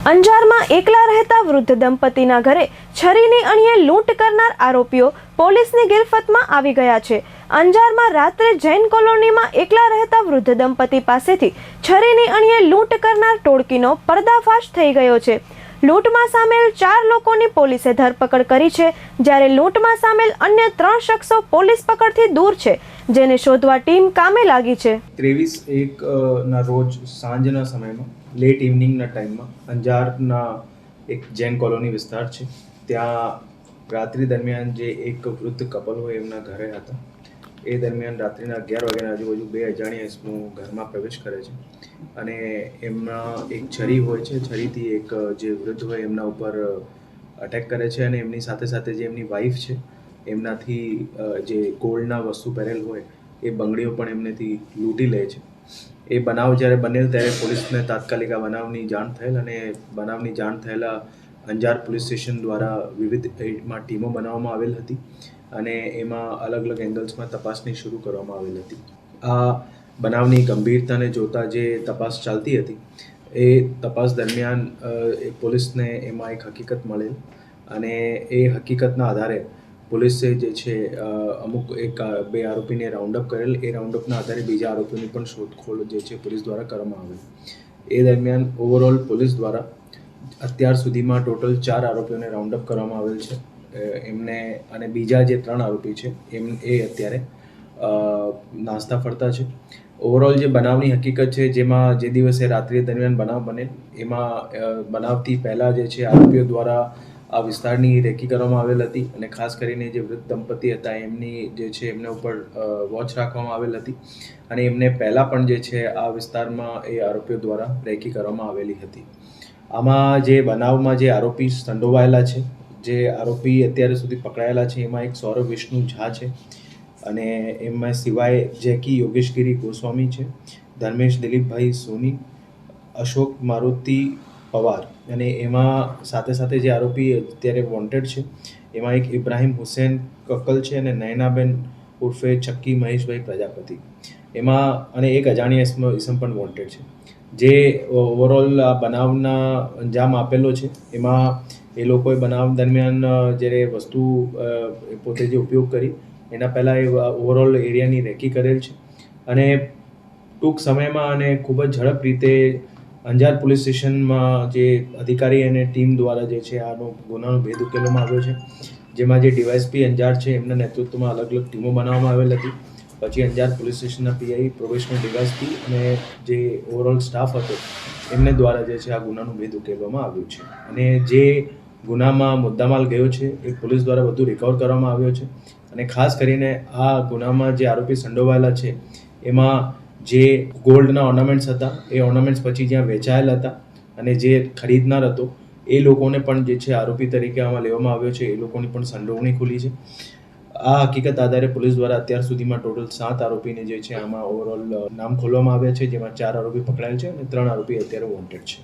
અંજારમાં એકલા રહેતા વૃદ્ધ દંપતીના ઘરે છરીની અણીએ લૂંટ કરનાર આરોપીઓ પોલીસની ગિરફતમાં આવી ગયા છે. અંજારમાં રાત્રે જૈન કોલોનીમાં એકલા રહેતા વૃદ્ધ દંપતી પાસેથી છરીની અણીએ લૂંટ કરનાર ટોળકીનો પર્દાફાશ થઈ ગયો છે. લૂંટમાં સામેલ ચાર લોકોની પોલીસે ધરપકડ કરી છે. જ્યારે લૂંટમાં સામેલ અન્ય ત્રણ શખ્સો પોલીસ પકડથી દૂર છે, જેને શોધવા ટીમ કામે લાગી છે. ત્રેવીસ એક ના રોજ સાંજના સમયમાં, લેટ ઇવનિંગના ટાઈમમાં, અંજારના એક જૈન કોલોની વિસ્તાર છે. ત્યાં રાત્રિ દરમિયાન જે એક વૃદ્ધ કપલ હોય એમના ઘરે હતા. એ દરમિયાન રાત્રિના અગિયાર વાગ્યાના આજુબાજુ બે અજાણ્યા ઇસમો ઘરમાં પ્રવેશ કરે છે. અને એમના એક છરી હોય છે, છરીથી એક જે વૃદ્ધ હોય એમના ઉપર અટેક કરે છે અને એમની સાથે સાથે જે એમની વાઈફ છે, એમનાથી જે ગોલ્ડના વસ્તુ પહેરેલ હોય એ બંગડીઓ પણ એમનેથી લૂંટી લે છે. એ બનાવ જ્યારે બનેલ ત્યારે પોલીસને તાત્કાલિક આ બનાવની જાણ થયેલ અને બનાવની જાણ થયેલા અંજાર પોલીસ સ્ટેશન દ્વારા વિવિધ એમાં ટીમો બનાવવામાં આવેલ હતી અને એમાં અલગ અલગ એંગલ્સમાં તપાસની શરૂ કરવામાં આવેલ હતી. આ બનાવની ગંભીરતાને જોતા જે તપાસ ચાલતી હતી, એ તપાસ દરમિયાન પોલીસને એમાં એક હકીકત મળેલ અને એ હકીકતના આધારે પોલીસે જે છે અમુક એક, બે આરોપીને રાઉન્ડ અપ કરેલ. એ રાઉન્ડ અપના આધારે બીજા આરોપીની પણ શોધખોળ જે છે, પોલીસ દ્વારા કરવામાં આવી એ દરમિયાન ઓવરઓલ પોલીસ દ્વારા અત્યાર સુધીમાં ટોટલ ચાર આરોપીઓને રાઉન્ડ અપ કરવામાં આવેલ છે. એમને અને બીજા જે ત્રણ આરોપી છે, એમ, એ અત્યારે નાસ્તા ફરતા છે. ઓવરઓલ જે બનાવની હકીકત છે, જેમાં જે દિવસે રાત્રિ દરમિયાન બનાવ બને એમાં બનાવથી પહેલાં જે છે, આરોપીઓ દ્વારા આ વિસ્તારની રેકી કરવામાં આવેલ હતી અને ખાસ કરીને જે વૃદ્ધ દંપતી હતા, એમની જે છે, એમના ઉપર વોચ રાખવામાં આવેલ હતી. અને એમને પહેલાં પણ જે છે, આ વિસ્તારમાં એ આરોપીઓ દ્વારા રેકી કરવામાં આવેલી હતી. આમાં જે બનાવમાં જે આરોપી સંડોવાયેલા છે, જે આરોપી અત્યારે સુધી પકડાયેલા છે, એમાં એક સૌરભ વિષ્ણુ ઝા છે અને એમાં સિવાય જેકી યોગેશગીરી ગોસ્વામી છે, ધર્મેશ દિલીપભાઈ સોની, અશોક મારુતિ પવાર અને એમાં સાથે સાથે જે આરોપી અત્યારે વોન્ટેડ છે, એમાં એક ઇબ્રાહિમ હુસેન કકલ છે અને નયનાબેન ઉર્ફે ચક્કી મહેશભાઈ પ્રજાપતિ. એમાં અને એક અજાણ્યા ઇસમ પણ વોન્ટેડ છે. જે ઓવરઓલ આ બનાવના અંજામ આપેલો છે, એમાં એ લોકોએ બનાવ દરમિયાન જ્યારે વસ્તુ પોતે જે ઉપયોગ કરી, એના પહેલાં એ ઓવરઓલ એરિયાની રેકી કરેલ છે. અને ટૂંક સમયમાં અને ખૂબ જ ઝડપ રીતે અંજાર પોલીસ સ્ટેશનમાં જે અધિકારી અને ટીમ દ્વારા જે છે, આનો ગુનાનો ભેદ ઉકેલવામાં આવ્યો છે. જેમાં જે ડીવાયસપી અંજાર છે, એમના નેતૃત્વમાં અલગ અલગ ટીમો બનાવવામાં આવેલ હતી. પછી અંજાર પોલીસ સ્ટેશનના પીઆઈ પ્રોબેશનલ ડીવાયસપી અને જે ઓવરઓલ સ્ટાફ હતો, એમને દ્વારા જે છે આ ગુનાનું ભેદ ઉકેલવામાં આવ્યું છે. અને જે ગુનામાં મુદ્દામાલ ગયો છે, એ પોલીસ દ્વારા વધુ રિકવર કરવામાં આવ્યો છે. અને ખાસ કરીને આ ગુનામાં જે આરોપી સંડોવાયેલા છે, એમાં જે ગોલ્ડના ઓર્નામેન્ટ્સ હતા, એ ઓર્નામેન્ટ્સ પછી જ્યાં વેચાયેલા હતા અને જે ખરીદનાર હતો, એ લોકોને પણ જે છે આરોપી તરીકે આમાં લેવામાં આવ્યો છે, એ લોકોની પણ સંડોવણી ખુલી છે. આ હકીકત આધારે પોલીસ દ્વારા અત્યાર સુધીમાં ટોટલ સાત આરોપીને જે છે આમાં ઓવરઓલ નામ ખોલવામાં આવ્યા છે, જેમાં ચાર આરોપી પકડાયેલ છે અને ત્રણ આરોપી અત્યારે વોન્ટેડ છે.